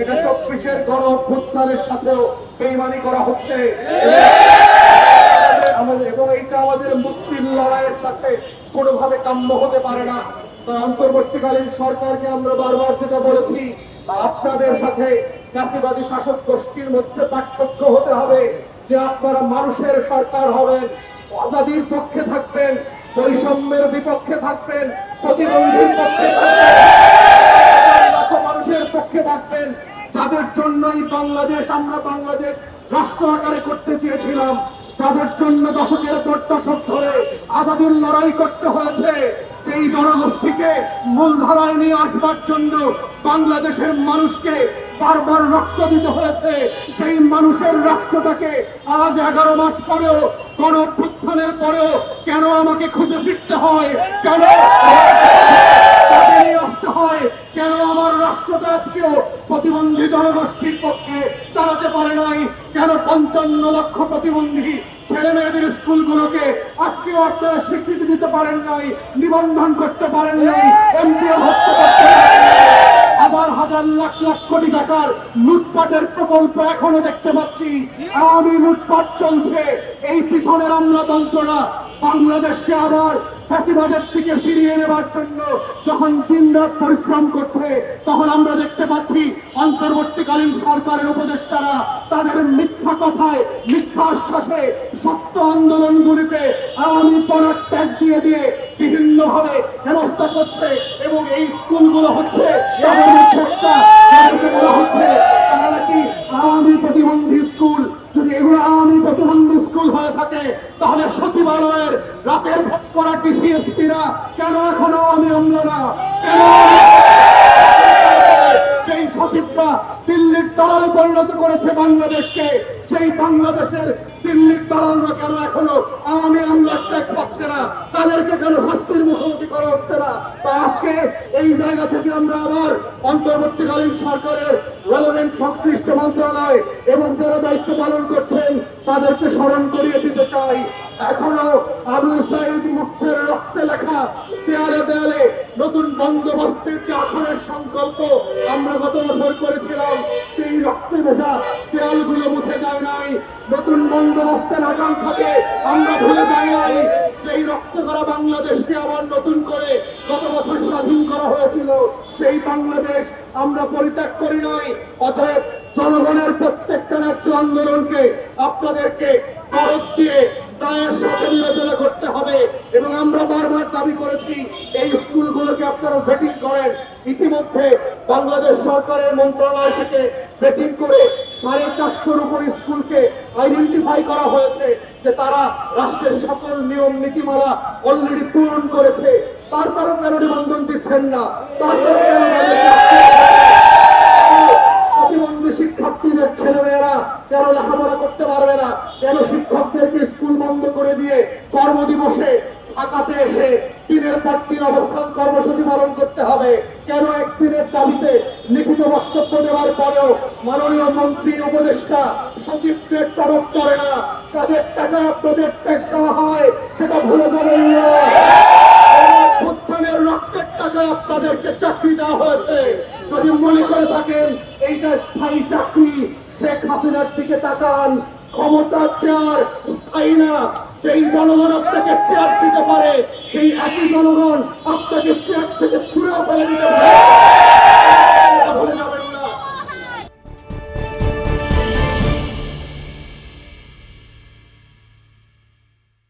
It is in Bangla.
এটা চব্বিশের গণ অভ্যুত্থানের সাথেও বেইমানি করা হচ্ছে। এবং এইটা আমাদের মুক্তির লড়াইয়ের সাথে কোনোভাবে কাম্য হতে পারে না। অন্তর্বর্তীকালীন সরকারকে আমরা বারবার যেটা বলেছি, আপনাদের সাথে জাতিবাদী শাসক গোষ্ঠীর মধ্যে পার্থক্য হতে হবে, যে আপনারা মানুষের সরকার হবেন, আজাদির পক্ষে থাকবেন, বৈষম্যের বিপক্ষে থাকবেন, প্রতিবন্ধীর পক্ষে থাকবেন। পক্ষে থাকবেন। যাদের জন্যই বাংলাদেশ, আমরা বাংলাদেশ রাষ্ট্র আকারে করতে চেয়েছিলাম, যাদের জন্য দশকের পর দশক ধরে আজাদের লড়াই করতে হয়েছে সেই জনগোষ্ঠীকে মূলধারায় নিয়ে আসবার জন্য বাংলাদেশের মানুষকে বারবার রক্ত দিতে হয়েছে, সেই মানুষের রক্তটাকে আজ এগারো মাস পরেও, গণ অভ্যুত্থানের পরেও কেন আমাকে খুঁজে ফিরতে হয়? কেন আসতে হয়? কেন রাষ্ট্রটা আজকেও প্রতিবন্ধী জনগোষ্ঠীর পক্ষে দাঁড়াতে পারে নাই। কেন পঞ্চান্ন লক্ষ প্রতিবন্ধী ছেলে মেয়েদের স্কুলগুলোকে আজকেও আপনারা স্বীকৃতি দিতে পারেন নাই, নিবন্ধন করতে পারেন নাই পারেন হাজার হাজার লাখ লাখ কোটি টাকার লুটপাটের প্রকল্প এখনও দেখতে পাচ্ছি। আওয়ামী লুটপাট চলছে। এই পিছনের আমলাতন্ত্ররা বাংলাদেশকে আবার ফ্যাসিবাদের থেকে ফিরিয়ে নেবার জন্য যখন দিনরাত পরিশ্রম করছে, তখন আমরা দেখতে পাচ্ছি অন্তর্বর্তীকালীন সরকারের উপদেষ্টারা তাদের মিথ্যা কথায় মিথ্যা আশ্বাসে সত্য আন্দোলনগুলিতে আওয়ামী পড়ার ট্যাগ দিয়ে দিয়ে বিভিন্ন ভাবে হেনস্থা করছে এবং এই স্কুলগুলো হচ্ছে হচ্ছে। তারা নাকি আওয়ামী প্রতিবন্ধী স্কুল, যদি এগুলো আওয়ামী থাকে, তাহলে সচিবালয়ের রাতের ভোট করা টিসিএসপিরা কেন এখনও আমি আমল না? কেন সেই দিল্লির দালালে পরিণত করেছে বাংলাদেশকে, সেই বাংলাদেশের দিল্লির কেন এখনও আওয়ামী পাচ্ছে না? তাদেরকে কেন শাস্তির মুখোমুখি করা হচ্ছে না? তা আজকে এই জায়গা থেকে আমরা আবার অন্তর্বর্তীকালীন সরকারের সংশ্লিষ্ট মন্ত্রণালয় এবং যারা দায়িত্ব পালন করছেন তাদেরকে স্মরণ করিয়ে দিতে চাই। এখনও আবু সাইদ মুক্তের রক্তে লেখা দেয়ালে দেয়ালে নতুন বন্দোবস্তের যে আখরের সংকল্প আমরা গত বছর করেছিলাম, সেই রক্তে ভেজা দেয়ালগুলো মুছে যায় নাই। নতুন বন্দোবস্তের আকাঙ্ক্ষাকে আমরা ভুলে যাই নাই। সেই রক্ত করা বাংলাদেশকে আবার নতুন করে গত বছর স্বাধীন করা হয়েছিল, সেই বাংলাদেশ আমরা পরিত্যাগ করি নাই। অতএব জনগণের প্রত্যেকটা ন্যায্য আন্দোলনকে আপনাদেরকে ফরত দিয়ে দায়ের সাথে বিবেচনা করতে হবে এবং আমরা বারবার দাবি করেছি, এই স্কুলগুলোকে আপনারা ভেটিং করেন। ইতিমধ্যে বাংলাদেশ সরকারের মন্ত্রণালয় থেকে ভেটিং করে সাড়ে চারশোর উপর স্কুলকে আইডেন্টিফাই করা হয়েছে যে তারা রাষ্ট্রের সকল নিয়ম, নীতিমালা অলরেডি পূরণ করেছে। তারপরও কেন নিবন্ধন দিচ্ছেন না? তারপরে কেন তাদেরকে প্রতিবন্ধী শিক্ষার্থীদের ছেলেমেয়েরা কেন লেখাপড়া করতে পারবে না কেন শিক্ষকদেরকে স্কুল বন্ধ করে দিয়ে কর্মদিবসে ঢাকাতে এসে দিনের পর দিন অবস্থান কর্মসূচি পালন করতে হবে। কেন একদিনের দাবিতে লিখিত বক্তব্য দেওয়ার পরেও মাননীয় মন্ত্রী, উপদেষ্টা, সচিবদের তরফ করে না। কাজের টাকা আপনাদের ট্যাক্স দেওয়া হয়, সেটা ভুলে যাবেন না। রক্তের টাকা আপনাদেরকে চাকরি দেওয়া হয়েছে। যদি মনে করে থাকেন, এইটা স্থায়ী চাকরি। শেখ হাসিনার দিকে তাকান। ক্ষমতার চেয়ার স্থায়ী না, যেই জনগণ আপনাকে চেয়ার দিতে পারে, সেই একই জনগণ আপনাকে চেয়ার থেকে ছুঁড়েও ফেলে দিতে পারে।